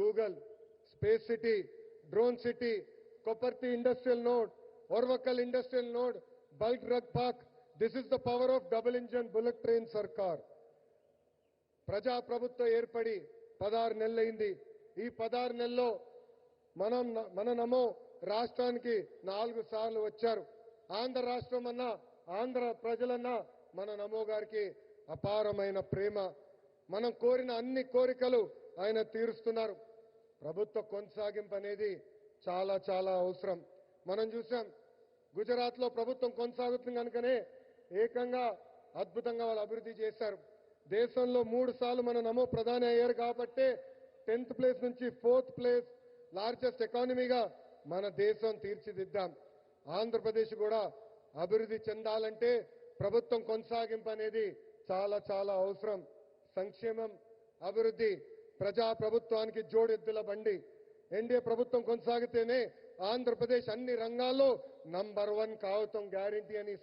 Google space city drone city Kopparthi industrial node Orvakal industrial node bulk drug park. This is the power of double engine bullet train సర్కార్ ప్రజాప్రభుత్వం ఏర్పడి పదహారు నెలలైంది. ఈ పదహారు నెలల్లో మనం మన నమో రాష్ట్రానికి నాలుగు సార్లు వచ్చారు. ఆంధ్ర రాష్ట్రం అన్నా ఆంధ్ర ప్రజలన్నా మన నమో గారికి అపారమైన ప్రేమ. మనం కోరిన అన్ని కోరికలు ఆయన తీరుస్తున్నారు. ప్రభుత్వ కొనసాగింపు అనేది చాలా చాలా అవసరం. మనం చూసాం గుజరాత్లో ప్రభుత్వం కొనసాగుతుంది కనుకనే ఏకంగా అద్భుతంగా వాళ్ళు అభివృద్ధి చేశారు. దేశంలో మూడు సార్లు మన నమో ప్రధాని అయ్యారు కాబట్టే టెన్త్ ప్లేస్ నుంచి ఫోర్త్ ప్లేస్ లార్జెస్ట్ ఎకానమీగా మన దేశం తీర్చిదిద్దాం. ఆంధ్రప్రదేశ్ కూడా అభివృద్ధి చెందాలంటే ప్రభుత్వం కొనసాగింపు అనేది చాలా చాలా అవసరం. సంక్షేమం అభివృద్ధి ప్రజా ప్రభుత్వానికి జోడెద్దుల బండి. ఎన్డీఏ ప్రభుత్వం కొనసాగితేనే ఆంధ్రప్రదేశ్ అన్ని రంగాల్లో నంబర్ వన్ కావటం గ్యారంటీ అని